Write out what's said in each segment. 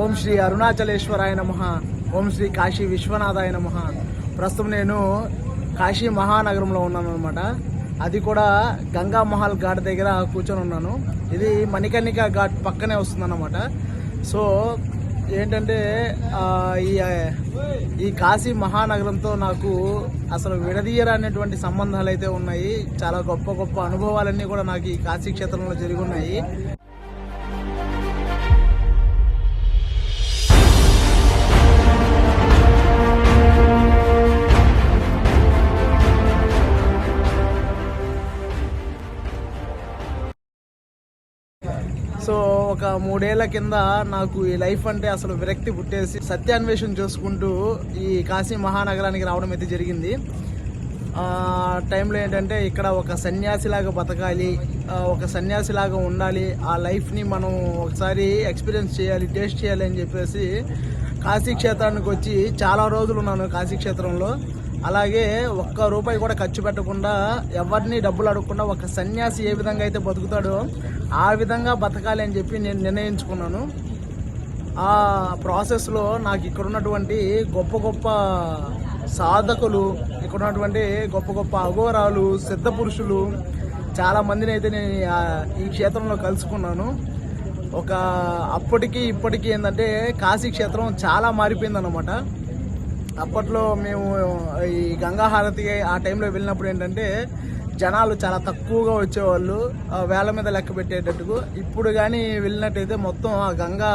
ఓం శ్రీ అరుణాచలేశ్వరాయ నమ. ఓం శ్రీ కాశీ విశ్వనాథాయ నమ. ప్రస్తుతం నేను కాశీ మహానగరంలో ఉన్నాను అనమాట అది కూడా గంగా మహల్ ఘాట్ దగ్గర కూర్చొని ఉన్నాను. ఇది మణికర్ణిక ఘాట్ పక్కనే వస్తుందన్నమాట. సో ఏంటంటే ఈ ఈ కాశీ మహానగరంతో నాకు అసలు విడదీయరనేటువంటి సంబంధాలు అయితే ఉన్నాయి. చాలా గొప్ప గొప్ప అనుభవాలన్నీ కూడా నాకు ఈ కాశీ క్షేత్రంలో జరిగి ఉన్నాయి. ఒక మూడేళ్ళ కింద నాకు ఈ లైఫ్ అంటే అసలు విరక్తి పుట్టేసి సత్యాన్వేషణ చేసుకుంటూ ఈ కాశీ మహానగరానికి రావడం అయితే జరిగింది. టైంలో ఏంటంటే ఇక్కడ ఒక సన్యాసిలాగా బతకాలి ఒక సన్యాసిలాగా ఉండాలి ఆ లైఫ్ని మనం ఒకసారి ఎక్స్పీరియన్స్ చేయాలి టేస్ట్ చేయాలి అని చెప్పేసి కాశీ క్షేత్రానికి వచ్చి చాలా రోజులు ఉన్నాను కాశీ క్షేత్రంలో. అలాగే ఒక్క రూపాయి కూడా ఖర్చు పెట్టకుండా ఎవరిని డబ్బులు అడగకుండా ఒక సన్యాసి ఏ విధంగా అయితే బతుకుతాడో ఆ విధంగా బతకాలి అని చెప్పి నేను నిర్ణయించుకున్నాను. ఆ ప్రాసెస్లో నాకు ఇక్కడ ఉన్నటువంటి గొప్ప గొప్ప సాధకులు ఇక్కడ ఉన్నటువంటి గొప్ప గొప్ప అఘోరాలు సిద్ధ పురుషులు చాలా మందిని అయితే నేను ఈ క్షేత్రంలో కలుసుకున్నాను. ఒక అప్పటికి ఇప్పటికీ ఏంటంటే కాశీ క్షేత్రం చాలా మారిపోయిందన్నమాట. అప్పట్లో మేము ఈ గంగాహారతి ఆ టైంలో వెళ్ళినప్పుడు ఏంటంటే జనాలు చాలా తక్కువగా వచ్చేవాళ్ళు వేల మీద లెక్క పెట్టేటట్టుకు. ఇప్పుడు కానీ వెళ్ళినట్టయితే మొత్తం ఆ గంగా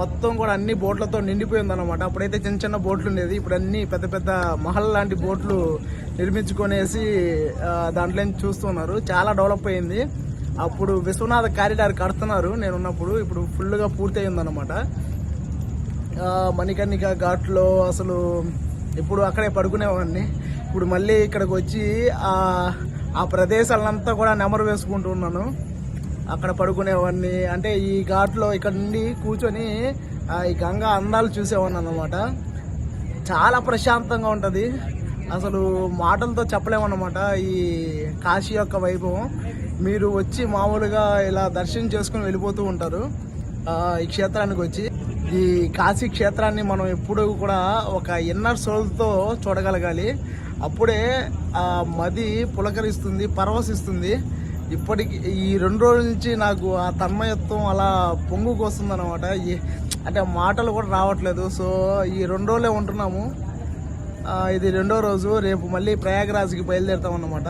మొత్తం కూడా అన్ని బోట్లతో నిండిపోయింది అనమాట అప్పుడైతే చిన్న చిన్న బోట్లు ఉండేది ఇప్పుడు అన్ని పెద్ద పెద్ద మహల్ లాంటి బోట్లు నిర్మించుకొనేసి దాంట్లో చూస్తున్నారు. చాలా డెవలప్ అయింది. అప్పుడు విశ్వనాథ కారిడార్ కడుతున్నారు నేను ఉన్నప్పుడు ఇప్పుడు ఫుల్గా పూర్తి అయిందన్నమాట మణికర్ణిక ఘాట్లో అసలు ఇప్పుడు అక్కడే పడుకునేవాడిని. ఇప్పుడు మళ్ళీ ఇక్కడికి వచ్చి ఆ ఆ ప్రదేశాలంతా కూడా నెమరు వేసుకుంటూ ఉన్నాను అక్కడ పడుకునేవాడిని. అంటే ఈ ఘాట్లో ఇక్కడ నుండి కూర్చొని ఈ గంగా అందాలు చూసేవాడిని అనమాట చాలా ప్రశాంతంగా ఉంటుంది. అసలు మాటలతో చెప్పలేమన్నమాట ఈ కాశీ యొక్క వైభవం మీరు వచ్చి మామూలుగా ఇలా దర్శనం చేసుకుని వెళ్ళిపోతూ ఉంటారు ఈ క్షేత్రానికి వచ్చి. ఈ కాశీ క్షేత్రాన్ని మనం ఎప్పుడూ కూడా ఒక ఇన్నర్ సోల్తో చూడగలగాలి. అప్పుడే ఆ మది పులకరిస్తుంది పరవశిస్తుంది. ఇప్పటికి ఈ రెండు రోజుల నుంచి నాకు ఆ తన్మయత్వం అలా పొంగుకు వస్తుంది అనమాట అంటే మాటలు కూడా రావట్లేదు. సో ఈ రెండు రోజులే ఉంటున్నాము. ఇది రెండో రోజు. రేపు మళ్ళీ ప్రయాగరాజ్కి బయలుదేరుతాం అన్నమాట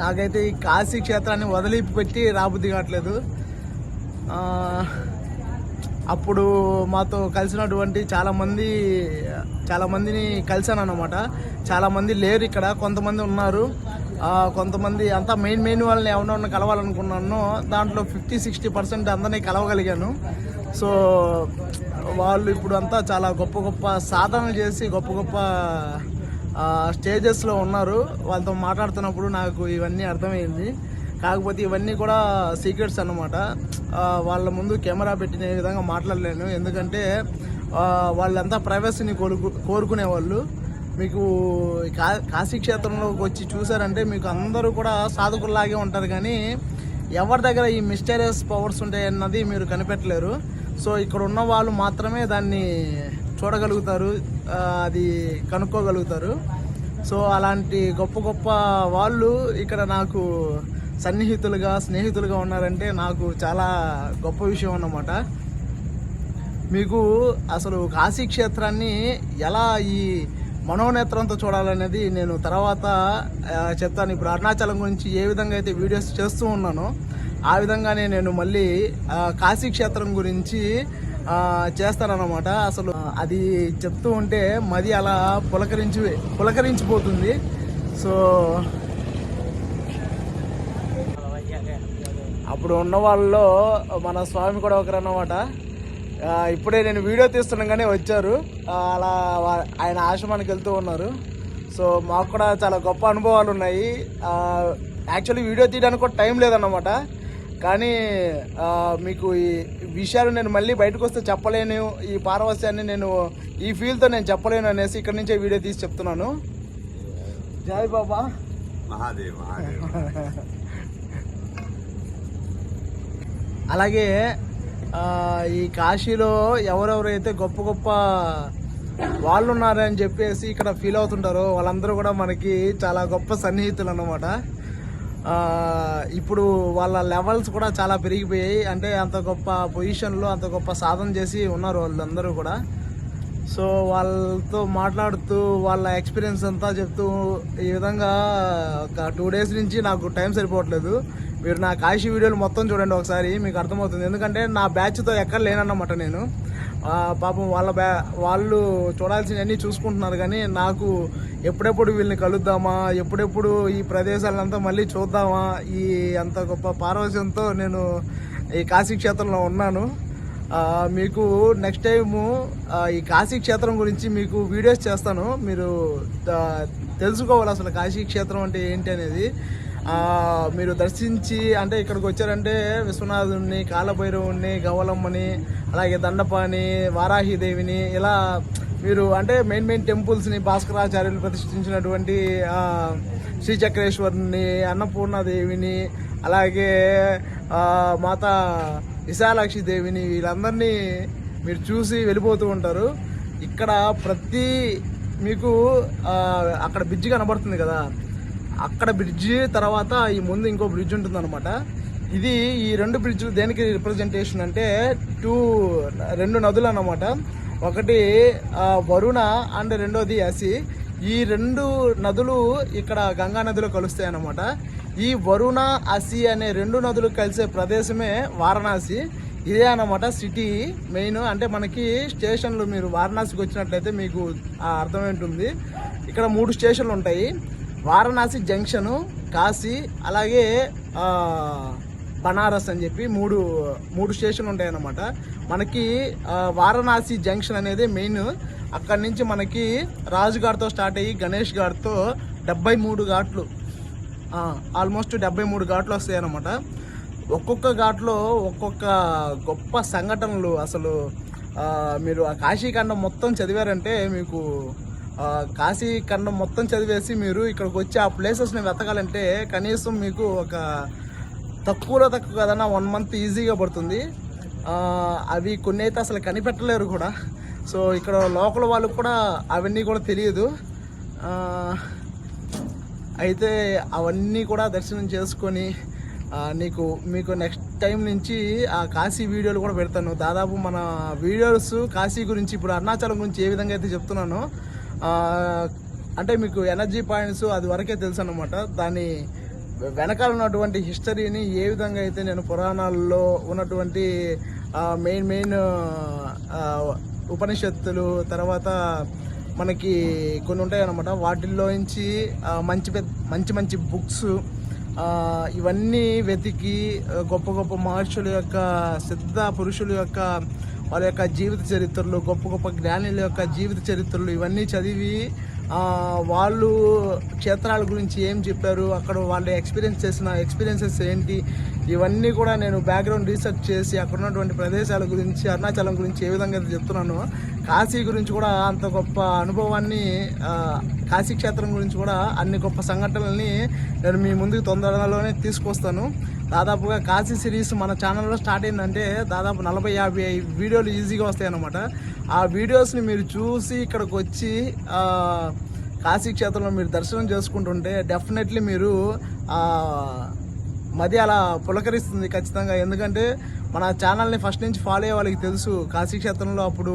నాకైతే ఈ కాశీ క్షేత్రాన్ని వదిలిపెట్టి రాబుద్ది కావట్లేదు. అప్పుడు మాతో కలిసినటువంటి చాలామంది చాలామందిని కలిశాను అనమాట చాలామంది లేరు ఇక్కడ కొంతమంది ఉన్నారు. కొంతమంది అంతా మెయిన్ మెయిన్ వాళ్ళని ఎవరినన్నా కలవాలనుకున్నాను దాంట్లో ఫిఫ్టీ సిక్స్టీ పర్సెంట్ అందరినీ కలవగలిగాను. సో వాళ్ళు ఇప్పుడు అంతా చాలా గొప్ప గొప్ప సాధనలు చేసి గొప్ప గొప్ప స్టేజెస్లో ఉన్నారు. వాళ్ళతో మాట్లాడుతున్నప్పుడు నాకు ఇవన్నీ అర్థమైంది. కాకపోతే ఇవన్నీ కూడా సీక్రెట్స్ అన్నమాట. వాళ్ళ ముందు కెమెరా పెట్టిన విధంగా మాట్లాడలేను. ఎందుకంటే వాళ్ళంతా ప్రైవసీని కోరుకు కోరుకునేవాళ్ళు. మీకు కా కాశీ క్షేత్రంలోకి వచ్చి చూసారంటే మీకు అందరూ కూడా సాధకుల్లాగే ఉంటారు. కానీ ఎవరి దగ్గర ఈ మిస్టీరియస్ పవర్స్ ఉంటాయి అన్నది మీరు కనిపెట్టలేరు. సో ఇక్కడ ఉన్న వాళ్ళు మాత్రమే దాన్ని చూడగలుగుతారు. అది కనుక్కోగలుగుతారు. సో అలాంటి గొప్ప గొప్ప వాళ్ళు ఇక్కడ నాకు సన్నిహితులుగా స్నేహితులుగా ఉన్నారంటే నాకు చాలా గొప్ప విషయం అన్నమాట. మీకు అసలు కాశీ క్షేత్రాన్ని ఎలా ఈ మనోనేత్రంతో చూడాలనేది నేను తర్వాత చెప్తాను. ఇప్పుడు అరుణాచలం గురించి ఏ విధంగా అయితే వీడియోస్ చేస్తూ ఉన్నానో ఆ విధంగానే నేను మళ్ళీ కాశీ క్షేత్రం గురించి చేస్తానన్నమాట. అసలు అది చెప్తూ ఉంటే మది అలా పులకరించి పులకరించిపోతుంది. సో అప్పుడు ఉన్న వాళ్ళలో మన స్వామి కూడా ఒకరు అన్నమాట ఇప్పుడే నేను వీడియో తీస్తుండగానే వచ్చారు. అలా ఆయన ఆశ్రమానికి వెళ్తూ ఉన్నారు. సో మాకు కూడా చాలా గొప్ప అనుభవాలు ఉన్నాయి. యాక్చువల్లీ వీడియో తీయడానికి కూడా టైం లేదన్నమాట. కానీ మీకు ఈ విషయాలు నేను మళ్ళీ బయటకు వస్తే చెప్పలేను. ఈ పారవస్యాన్ని నేను ఈ ఫీల్తో నేను చెప్పలేను అనేసి ఇక్కడ నుంచే వీడియో తీసి చెప్తున్నాను. జై బాబా. మహాదేవ్ మహాదేవ్. అలాగే ఈ కాశీలో ఎవరెవరైతే గొప్ప గొప్ప వాళ్ళు ఉన్నారని చెప్పేసి ఇక్కడ ఫీల్ అవుతుంటారో వాళ్ళందరూ కూడా మనకి చాలా గొప్ప సన్నిహితులు అన్నమాట. ఇప్పుడు వాళ్ళ లెవెల్స్ కూడా చాలా పెరిగిపోయాయి. అంటే అంత గొప్ప పొజిషన్లో అంత గొప్ప సాధన చేసి ఉన్నారు వాళ్ళందరూ కూడా. సో వాళ్ళతో మాట్లాడుతూ వాళ్ళ ఎక్స్పీరియన్స్ అంతా చెప్తూ ఈ విధంగా ఒక టూ డేస్ నుంచి నాకు టైం సరిపోవట్లేదు. మీరు నా కాశీ వీడియోలు మొత్తం చూడండి ఒకసారి మీకు అర్థమవుతుంది. ఎందుకంటే నా బ్యాచ్తో ఎక్కడ లేనన్నమాట నేను. పాపం వాళ్ళ బ్యా వాళ్ళు చూడాల్సినవన్నీ చూసుకుంటున్నారు కానీ నాకు ఎప్పుడెప్పుడు వీళ్ళని కలుద్దామా ఎప్పుడెప్పుడు ఈ ప్రదేశాలంతా మళ్ళీ చూద్దామా ఈ అంత గొప్ప పారవశ్యంతో నేను ఈ కాశీ క్షేత్రంలో ఉన్నాను. మీకు నెక్స్ట్ టైము ఈ కాశీ క్షేత్రం గురించి మీకు వీడియోస్ చేస్తాను. మీరు తెలుసుకోవాలి అసలు కాశీ క్షేత్రం అంటే ఏంటి అనేది. మీరు దర్శించి అంటే ఇక్కడికి వచ్చారంటే విశ్వనాథుడిని కాలభైరవుని గవలమ్మని అలాగే దండపాని వారాహిదేవిని ఇలా మీరు అంటే మెయిన్ మెయిన్ టెంపుల్స్ని భాస్కరాచార్యులు ప్రతిష్ఠించినటువంటి శ్రీ చక్రేశ్వరుని అన్నపూర్ణాదేవిని అలాగే మాత విశాలాక్షి దేవిని వీళ్ళందరినీ మీరు చూసి వెళ్ళిపోతూ ఉంటారు. ఇక్కడ ప్రతి మీకు అక్కడ బ్రిడ్జ్ కనబడుతుంది కదా. అక్కడ బ్రిడ్జ్ తర్వాత ఈ ముందు ఇంకో బ్రిడ్జ్ ఉంటుంది అనమాట ఇది ఈ రెండు బ్రిడ్జ్లు దేనికి రిప్రజెంటేషన్ అంటే టూ రెండు నదులు అన్నమాట ఒకటి వరుణ అండ్ రెండోది అసి ఈ రెండు నదులు ఇక్కడ గంగా నదిలో కలుస్తాయి అన్నమాట ఈ వరుణ అసి అనే రెండు నదులు కలిసే ప్రదేశమే వారణాసి. ఇదే అన్నమాట సిటీ మెయిన్. అంటే మనకి స్టేషన్లు మీరు వారణాసికి వచ్చినట్లయితే మీకు ఆ అర్థమై ఉంటుంది. ఇక్కడ మూడు స్టేషన్లు ఉంటాయి. వారణాసి జంక్షను కాశీ అలాగే బనారస్ అని చెప్పి మూడు మూడు స్టేషన్లు ఉంటాయన్నమాట. మనకి వారణాసి జంక్షన్ అనేది మెయిన్. అక్కడి నుంచి మనకి రాజుగారితో స్టార్ట్ అయ్యి గణేష్ గారితో డెబ్బై మూడు ఘాట్లు ఆల్మోస్ట్ డెబ్బై మూడు ఘాట్లు వస్తాయి అన్నమాట ఒక్కొక్క ఘాట్లో ఒక్కొక్క గొప్ప సంఘటనలు అసలు మీరు ఆ కాశీఖండం మొత్తం చదివారంటే మీకు కాశీ ఖండం మొత్తం చదివేసి మీరు ఇక్కడికి వచ్చి ఆ ప్లేసెస్ని వెతకాలంటే కనీసం మీకు ఒక తక్కువలో తక్కువ కదన్నా వన్ మంత్ ఈజీగా పడుతుంది. అవి కొన్ని అయితే అసలు కనిపెట్టలేరు కూడా. సో ఇక్కడ లోకల్ వాళ్ళకు కూడా అవన్నీ కూడా తెలియదు. అయితే అవన్నీ కూడా దర్శనం చేసుకొని నీకు మీకు నెక్స్ట్ టైం నుంచి ఆ కాశీ వీడియోలు కూడా పెడతాను. దాదాపు మన వీడియోస్ కాశీ గురించి ఇప్పుడు అరుణాచలం గురించి ఏ విధంగా అయితే చెప్తున్నానో అంటే మీకు ఎనర్జీ పాయింట్స్ అది వరకే తెలుసు అనమాట దాని వెనకాల ఉన్నటువంటి హిస్టరీని ఏ విధంగా అయితే నేను పురాణాల్లో ఉన్నటువంటి మెయిన్ మెయిన్ ఉపనిషత్తులు తర్వాత మనకి కొన్ని ఉంటాయన్నమాట. వాటిల్లో నుంచి మంచి మంచి మంచి బుక్స్ ఇవన్నీ వెతికి గొప్ప గొప్ప మహర్షుల యొక్క సిద్ధ పురుషుల యొక్క వాళ్ళ యొక్క జీవిత చరిత్రలు గొప్ప గొప్ప జ్ఞానుల యొక్క జీవిత చరిత్రలు ఇవన్నీ చదివి వాళ్ళు క్షేత్రాల గురించి ఏం చెప్పారు అక్కడ వాళ్ళు ఎక్స్పీరియన్స్ చేసిన ఎక్స్పీరియన్సెస్ ఏంటి ఇవన్నీ కూడా నేను బ్యాక్గ్రౌండ్ రీసెర్చ్ చేసి అక్కడ ఉన్నటువంటి ప్రదేశాల గురించి అరుణాచలం గురించి ఏ విధంగా అయితే చెప్తున్నానో కాశీ గురించి కూడా అంత గొప్ప అనుభవాన్ని కాశీ క్షేత్రం గురించి కూడా అన్ని గొప్ప సంఘటనల్ని నేను మీ ముందుకు తొందరలోనే తీసుకొస్తాను. దాదాపుగా కాశీ సిరీస్ మన ఛానల్లో స్టార్ట్ అయిందంటే దాదాపు నలభై యాభై వీడియోలు ఈజీగా వస్తాయి అన్నమాట. ఆ వీడియోస్ని మీరు చూసి ఇక్కడికి వచ్చి కాశీ క్షేత్రంలో మీరు దర్శనం చేసుకుంటుంటే డెఫినెట్లీ మీరు మది అలా పులకరిస్తుంది ఖచ్చితంగా. ఎందుకంటే మన ఛానల్ని ఫస్ట్ నుంచి ఫాలో అయ్యే వాళ్ళకి తెలుసు. కాశీ క్షేత్రంలో అప్పుడు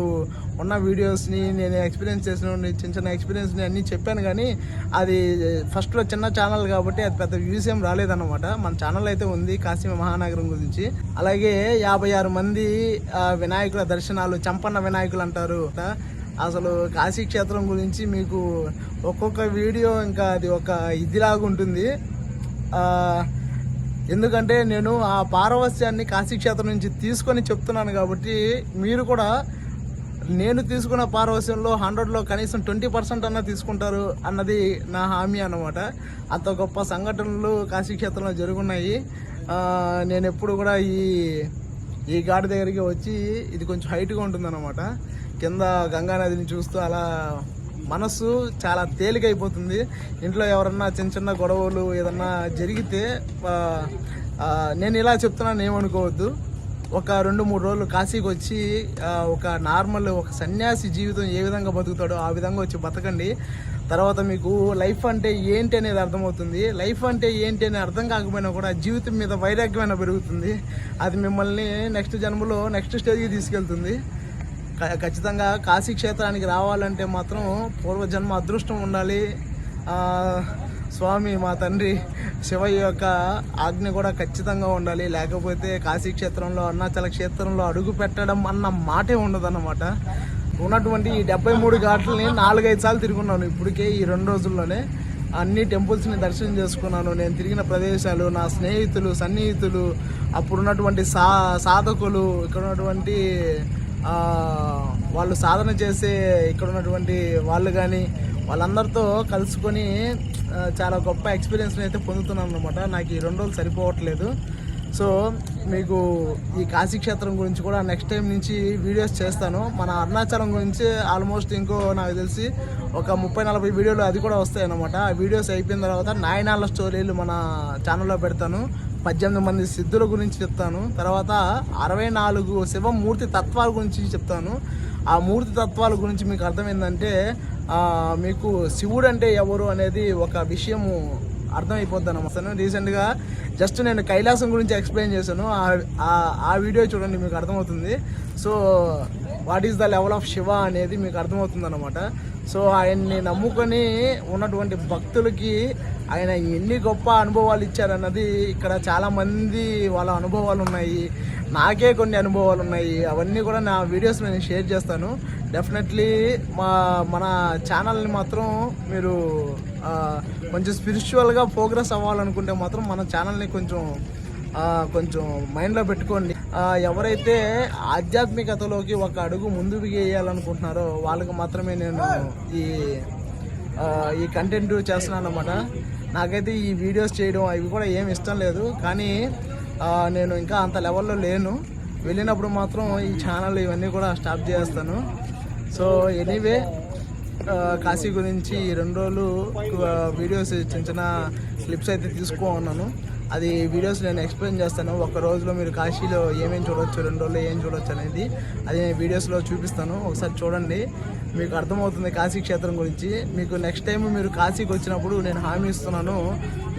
ఉన్న వీడియోస్ని నేను ఎక్స్పీరియన్స్ చేసిన చిన్న చిన్న ఎక్స్పీరియన్స్ని అన్నీ చెప్పాను కానీ అది ఫస్ట్లో చిన్న ఛానల్ కాబట్టి అది పెద్ద వ్యూస్ ఏం రాలేదన్నమాట. మన ఛానల్ అయితే ఉంది కాశీ మహానగరం గురించి. అలాగే యాభై ఆరు మంది వినాయకుల దర్శనాలు చంపన్న వినాయకులు అంటారు. అసలు కాశీ క్షేత్రం గురించి మీకు ఒక్కొక్క వీడియో ఇంకా అది ఒక ఇదిలాగా ఉంటుంది ఆ, ఎందుకంటే నేను ఆ పారవస్యాన్ని కాశీక్షేత్రం నుంచి తీసుకొని చెప్తున్నాను కాబట్టి మీరు కూడా నేను తీసుకున్న పారవస్యంలో హండ్రెడ్లో కనీసం ట్వంటీ పర్సెంట్ అన్న తీసుకుంటారు అన్నది నా హామీ అన్నమాట. అంత గొప్ప సంఘటనలు కాశీక్షేత్రంలో జరుగున్నాయి. నేను ఎప్పుడు కూడా ఈ ఈ ఘాట్ దగ్గరికి వచ్చి ఇది కొంచెం హైట్గా ఉంటుందన్నమాట. కింద గంగా నదిని చూస్తూ అలా మనసు చాలా తేలికైపోతుంది. ఇంట్లో ఎవరన్నా చిన్న చిన్న గొడవలు ఏదన్నా జరిగితే నేను ఇలా చెప్తున్నాను ఏమనుకోవద్దు. ఒక రెండు మూడు రోజులు కాశీకి వచ్చి ఒక నార్మల్ ఒక సన్యాసి జీవితం ఏ విధంగా బతుకుతాడో ఆ విధంగా వచ్చి బతకండి. తర్వాత మీకు లైఫ్ అంటే ఏంటి అనేది అర్థమవుతుంది. లైఫ్ అంటే ఏంటి అని అర్థం కాకపోయినా కూడా జీవితం మీద వైరాగ్యమైన పెరుగుతుంది. అది మిమ్మల్ని నెక్స్ట్ జన్మలో నెక్స్ట్ స్టేజ్కి తీసుకెళ్తుంది. ఖచ్చితంగా కాశీ క్షేత్రానికి రావాలంటే మాత్రం పూర్వజన్మ అదృష్టం ఉండాలి. స్వామి మా తండ్రి శివయ్య యొక్క ఆజ్ఞ కూడా ఖచ్చితంగా ఉండాలి. లేకపోతే కాశీ క్షేత్రంలో అరుణాచల క్షేత్రంలో అడుగు పెట్టడం అన్న మాటే ఉండదన్నమాట. ఉన్నటువంటి ఈ డెబ్బై మూడు ఘాట్లని నాలుగైదు సార్లు తిరుగున్నాను. ఇప్పటికే ఈ రెండు రోజుల్లోనే అన్ని టెంపుల్స్ని దర్శనం చేసుకున్నాను. నేను తిరిగిన ప్రదేశాలు నా స్నేహితులు సన్నిహితులు అప్పుడున్నటువంటి సా సాధకులు ఇక్కడ ఉన్నటువంటి వాళ్ళు సాధన చేసే ఇక్కడ ఉన్నటువంటి వాళ్ళు కానీ వాళ్ళందరితో కలుసుకొని చాలా గొప్ప ఎక్స్పీరియన్స్ని అయితే పొందుతున్నాను అనమాట నాకు ఈ రెండు రోజులు సరిపోవట్లేదు. సో మీకు ఈ కాశీ క్షేత్రం గురించి కూడా నెక్స్ట్ టైం నుంచి వీడియోస్ చేస్తాను. మన అరుణాచలం గురించి ఆల్మోస్ట్ ఇంకో నాకు తెలిసి ఒక ముప్పై నలభై వీడియోలు అది కూడా వస్తాయనమాట ఆ వీడియోస్ అయిపోయిన తర్వాత నాయనాల స్టోరీలు మన ఛానల్లో పెడతాను. పద్దెనిమిది మంది సిద్ధుల గురించి చెప్తాను. తర్వాత అరవై నాలుగు శివమూర్తి తత్వాల గురించి చెప్తాను. ఆ మూర్తి తత్వాల గురించి మీకు అర్థమైందంటే మీకు శివుడు అంటే ఎవరు అనేది ఒక విషయము అర్థమైపోద్ది అసలు రీసెంట్గా జస్ట్ నేను కైలాసం గురించి ఎక్స్ప్లెయిన్ చేశాను. ఆ- ఆ- ఆ వీడియో చూడండి మీకు అర్థమవుతుంది. So what is the level of Shiva అనేది మీకు అర్థమవుతుంది అనమాట సో ఆయన్ని నమ్ముకొని ఉన్నటువంటి భక్తులకి ఆయన ఎన్ని గొప్ప అనుభవాలు ఇచ్చారన్నది ఇక్కడ చాలామంది వాళ్ళ అనుభవాలు ఉన్నాయి. నాకే కొన్ని అనుభవాలు ఉన్నాయి. అవన్నీ కూడా నా వీడియోస్ నేను షేర్ చేస్తాను. డెఫినెట్లీ మా మన ఛానల్ని మాత్రం మీరు కొంచెం స్పిరిచువల్గా ప్రోగ్రెస్ అవ్వాలనుకుంటే మాత్రం మన ఛానల్ని కొంచెం కొంచెం మైండ్లో పెట్టుకోండి. ఎవరైతే ఆధ్యాత్మికతలోకి ఒక అడుగు ముందుకు వేయాలనుకుంటున్నారో వాళ్ళకి మాత్రమే నేను ఈ ఈ కంటెంట్ చేస్తున్నాను అనమాట నాకైతే ఈ వీడియోస్ చేయడం అవి కూడా ఏమి ఇష్టం లేదు. కానీ నేను ఇంకా అంత లెవెల్లో లేను. వెళ్ళినప్పుడు మాత్రం ఈ ఛానల్ ఇవన్నీ కూడా స్టాప్ చేస్తాను. సో ఎనీవే కాశీ గురించి రెండు రోజులు వీడియోస్ చిన్న చిన్న క్లిప్స్ అయితే తీసుకో ఉన్నాను అది వీడియోస్ నేను ఎక్స్ప్లెయిన్ చేస్తాను. ఒక రోజులో మీరు కాశీలో ఏమేమి చూడొచ్చు రెండు రోజుల్లో ఏం చూడొచ్చు అనేది అది నేను వీడియోస్లో చూపిస్తాను. ఒకసారి చూడండి. మీకు అర్థమవుతుంది కాశీ క్షేత్రం గురించి. మీకు నెక్స్ట్ టైం మీరు కాశీకి వచ్చినప్పుడు నేను హామీ ఇస్తున్నాను.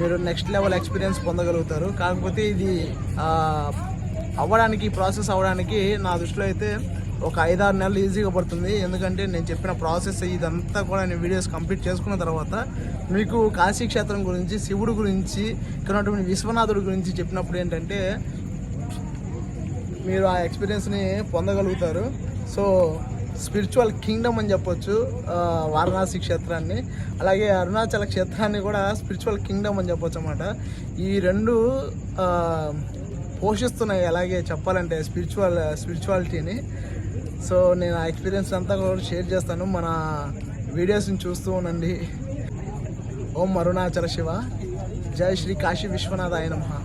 మీరు నెక్స్ట్ లెవెల్ ఎక్స్పీరియన్స్ పొందగలుగుతారు. కాకపోతే ఇది అవ్వడానికి ప్రాసెస్ అవ్వడానికి నా దృష్టిలో అయితే ఒక ఐదారు నెలలు ఈజీగా పడుతుంది. ఎందుకంటే నేను చెప్పిన ప్రాసెస్ ఇదంతా కూడా నేను వీడియోస్ కంప్లీట్ చేసుకున్న తర్వాత మీకు కాశీ క్షేత్రం గురించి శివుడు గురించి ఇక్కడ ఉన్నటువంటి విశ్వనాథుడి గురించి చెప్పినప్పుడు ఏంటంటే మీరు ఆ ఎక్స్పీరియన్స్ని పొందగలుగుతారు. సో స్పిరిచువల్ కింగ్డమ్ అని చెప్పొచ్చు వారణాసి క్షేత్రాన్ని. అలాగే అరుణాచల క్షేత్రాన్ని కూడా స్పిరిచువల్ కింగ్డమ్ అని చెప్పొచ్చు అనమాట ఈ రెండు పోషిస్తున్నాయి. అలాగే చెప్పాలంటే స్పిరిచువల్ స్పిరిచువాలిటీని సో నేను ఆ ఎక్స్పీరియన్స్ అంతా కూడా షేర్ చేస్తాను. మన వీడియోస్ని చూస్తూ ఉండండి. ఓం అరుణాచల శివ. జై శ్రీ కాశీ విశ్వనాథ ఆయన మహా